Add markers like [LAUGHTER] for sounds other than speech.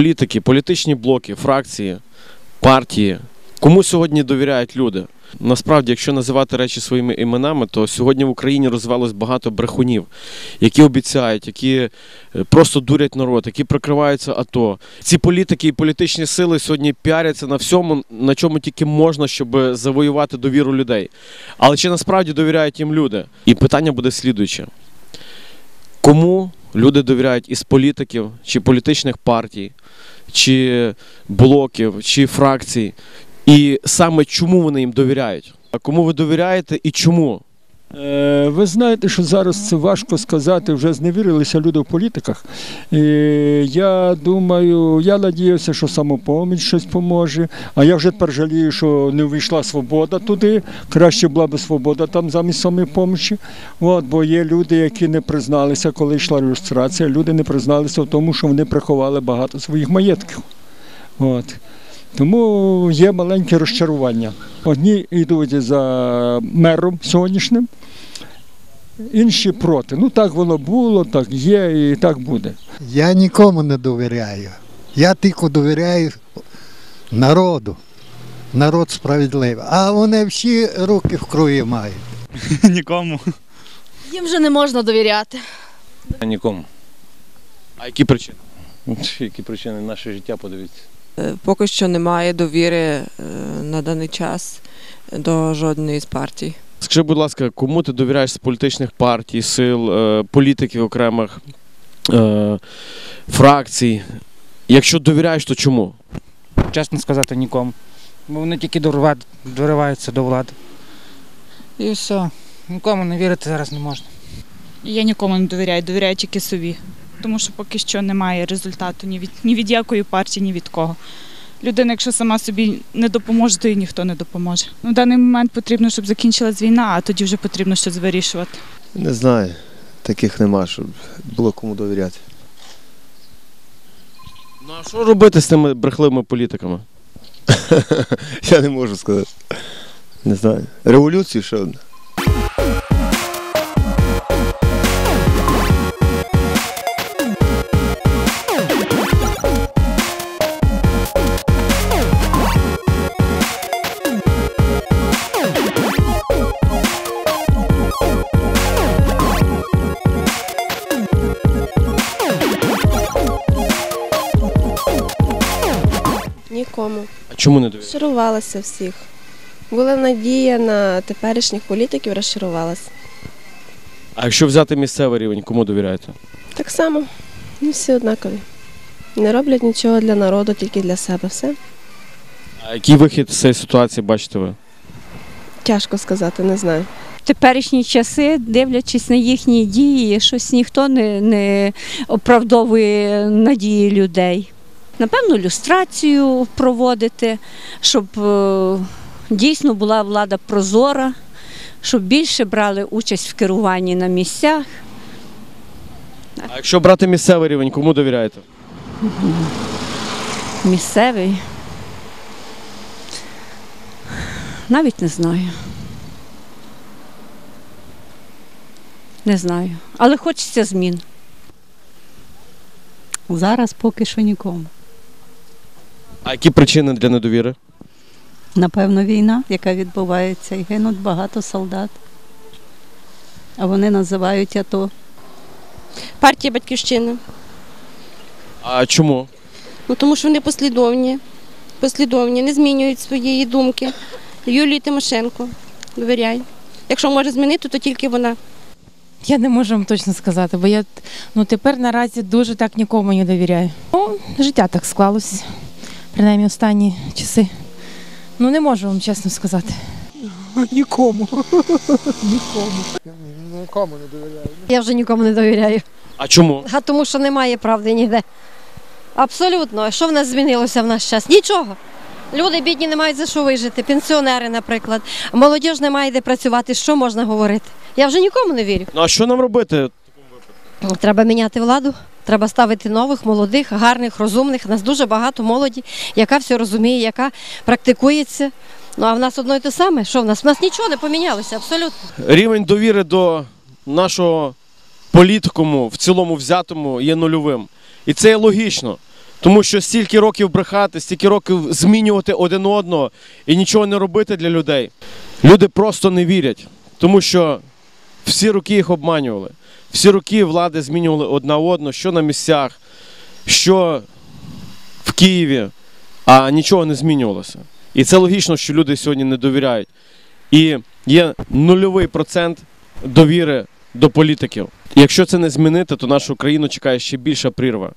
політики, політичні блоки, фракції, партії. Кому сьогодні довіряють люди? Насправді, якщо називати речі своїми іменами, то сьогодні в Україні розвелось багато брехунів, які обіцяють, які е, просто дурять народ, які прикриваються АТО. Ці політики і політичні сили сьогодні піаряться на всьому, на чому тільки можна, щоб завоювати довіру людей. Але чи насправді довіряють їм люди? І питання буде слідуюче: кому люди довіряють із політиків, чи політичних партій, чи блоків, чи фракцій? І саме чому вони їм довіряють? А кому ви довіряєте і чому? Е, Ви знаєте, що зараз це важко сказати, вже зневірилися люди в політиках. І я думаю, я надіявся, що самопоміч щось поможе. А я вже тепер жалію, що не увійшла свобода туди. Краще була б свобода там замість самопомочі. От, бо є люди, які не призналися, коли йшла люстрація. Люди не призналися в тому, що вони приховали багато своїх маєтків. От. Тому є маленьке розчарування. Одні йдуть за мером сьогоднішнім, інші проти. Ну так воно було, так є і так буде. Я нікому не довіряю. Я тільки довіряю народу. Народ справедливий. А вони всі руки в крові мають. [LAUGHS] Нікому. Їм вже не можна довіряти. Нікому. А які причини? Які причини наше життя подивіться. Е, Поки що немає довіри е, на даний час до жодної з партій. Скажи, будь ласка, кому ти довіряєш з політичних партій, сил, е, політиків окремих е, фракцій? Якщо довіряєш, то чому? чесно сказати, нікому. Бо вони тільки дориваються до влади. І все. Нікому не вірити зараз не можна. Я нікому не довіряю, довіряю тільки собі. Тому що поки що немає результату ні від, ні від якої партії, ні від кого. Людина, якщо сама собі не допоможе, то і ніхто не допоможе. Ну, в даний момент потрібно, щоб закінчилась війна, а тоді вже потрібно щось вирішувати. Не знаю. Таких нема, щоб було кому довіряти. Ну а що робити з тими брехливими політиками? [LAUGHS] Я не можу сказати. Не знаю. Революцію ще одна. Нікому. А чому не довіряєш? Розчарувалася всіх. Була надія на теперішніх політиків, розчарувалася. А якщо взяти місцевий рівень, кому довіряєте? Так само, ну, всі однакові. Не роблять нічого для народу, тільки для себе. Все. А який вихід з цієї ситуації бачите ви? Тяжко сказати, не знаю. В теперішні часи, дивлячись на їхні дії, щось ніхто не, не оправдовує надії людей. Напевно, люстрацію проводити, щоб е, дійсно була влада прозора, щоб більше брали участь в керуванні на місцях. А якщо брати місцевий рівень, кому довіряєте? Місцевий. Навіть не знаю. Не знаю. Але хочеться змін. Зараз поки що нікому. А які причини для недовіри? Напевно, війна, яка відбувається, і гинуть багато солдат. А вони називають АТО. Партія Батьківщина. А чому? Ну тому що вони послідовні, послідовні, не змінюють своєї думки. Юлії Тимошенко, довіряй. Якщо може змінити, то тільки вона. Я не можу вам точно сказати, бо я ну, тепер наразі дуже так нікому не довіряю. Ну, життя так склалось, принаймні останні часи. Ну, не можу вам чесно сказати. [LAUGHS] Нікому. [LAUGHS] Нікому. Нікому не довіряю. Я вже нікому не довіряю. А чому? А тому що немає правди ніде. Абсолютно. А Що в нас змінилося в наш час? Нічого. Люди бідні не мають за що вижити, пенсіонери, наприклад. Молодіж не має де працювати. Що можна говорити? Я вже нікому не вірю. Ну а що нам робити? Треба міняти владу, треба ставити нових, молодих, гарних, розумних. Нас дуже багато молоді, яка все розуміє, яка практикується. Ну а в нас одно і те саме. Що в нас? В нас нічого не помінялося, абсолютно. Рівень довіри до нашого політикуму в цілому взятому є нульовим. І це є логічно. Тому що стільки років брехати, стільки років змінювати один одного і нічого не робити для людей. Люди просто не вірять, тому що всі роки їх обманювали. Всі роки влади змінювали одна одну, що на місцях, що в Києві, а нічого не змінювалося. І це логічно, що люди сьогодні не довіряють. І є нульовий процент довіри до політиків. Якщо це не змінити, то нашу країну чекає ще більша прірва.